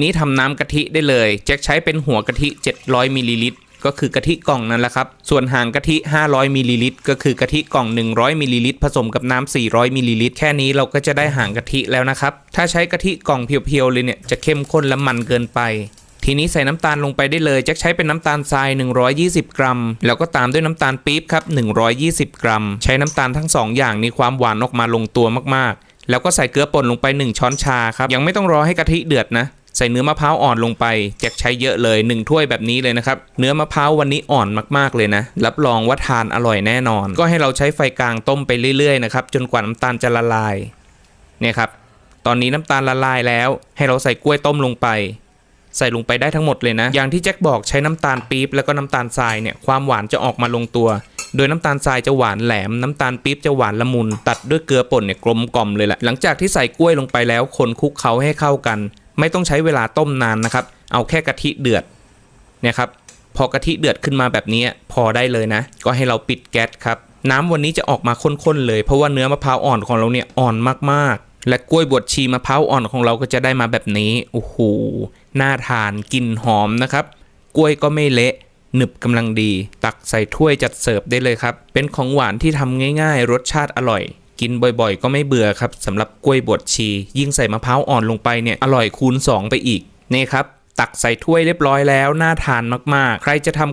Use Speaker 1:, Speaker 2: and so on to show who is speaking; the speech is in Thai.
Speaker 1: นี้ทำน้ำกะทิได้เลยแจ็คใช้เป็นหัวกะทิ 700มิลลิลิตรก็คือกะทิกล่องนั่นแหละครับ ส่วนหางกะทิ 500มิลลิลิตรก็คือกะทิกล่อง 100มิลลิลิตรผสมกับน้ำ400มิลลิลิตรแค่นี้เราก็จะได้หางกะทิแล้วนะครับ ถ้าใช้กะทิกล่องเพียวๆเลยเนี่ยจะเข้มข้นและมันเกินไป ทีนี้ใส่น้ำตาลลงไปได้เลยแจ็คใช้เป็นน้ำตาลทราย 120 กรัม แล้วก็ตามด้วยน้ำตาลปี๊บครับ 120 กรัม ใช้น้ำตาลทั้งสองอย่างนี้ความหวานออกมาลงตัวมากๆ แล้วก็ใส่เกลือป่นลงไป 1 ช้อนชาครับ ยังไม่ต้องรอให้กะทิเดือดนะ ส่เนื้อมะพร้าวอ่อนลงไปแจ็คใช้เยอะเลย 1 ถ้วยแบบนี้เลยนะครับ เนื้อมะพร้าววันนี้อ่อนมากๆเลยนะ รับรองว่าทานอร่อยแน่นอน ก็ให้เราใช้ไฟกลางต้มไปเรื่อยๆนะครับจนกว่าน้ำตาลจะละลาย เนี่ยครับ ตอนนี้น้ำตาลละลายแล้ว ให้เราใส่กล้วยต้มลงไป ใส่ลงไปได้ทั้งหมดเลยนะ อย่างที่แจ็คบอกใช้น้ำตาลปี๊บแล้วก็น้ำตาลทรายเนี่ยความหวานจะออกมาลงตัว โดยน้ำตาลทรายจะหวานแหลม น้ำตาลปี๊บจะหวานละมุน ตัดด้วยเกลือป่นเนี่ยกลมกล่อมเลยแหละหลังจากที่ใส่กล้วยลงไปแล้วคนคลุกเคล้าให้เข้ากัน ไม่ต้องใช้เวลาต้มนานนะครับ เอาแค่กะทิเดือดเนี่ยครับพอกะทิเดือดขึ้นมาแบบนี้พอได้เลยนะ ก็ให้เราปิดแก๊สครับ น้ำวันนี้จะออกมาข้นๆเลย เพราะว่าเนื้อมะพร้าวอ่อนของเราเนี่ยอ่อนมากๆ และกล้วยบวชชีมะพร้าวอ่อนของเราก็จะได้มาแบบนี้โอ้โหน่าทานกลิ่นหอมนะครับ กล้วยก็ไม่เละหนึบกำลังดี ตักใส่ถ้วยจัดเสิร์ฟได้เลยครับ เป็นของหวานที่ทำง่าย ๆ รสชาติอร่อย กินบ่อยๆ ก็ไม่เบื่อครับสำหรับกล้วยบวชชี ยิ่งใส่มะพร้าวอ่อนลงไปเนี่ยอร่อยคูณ 2 ไปอีกนี่ครับ ตักใส่ถ้วยเรียบร้อยแล้วน่าทานมากๆ ใครจะทำ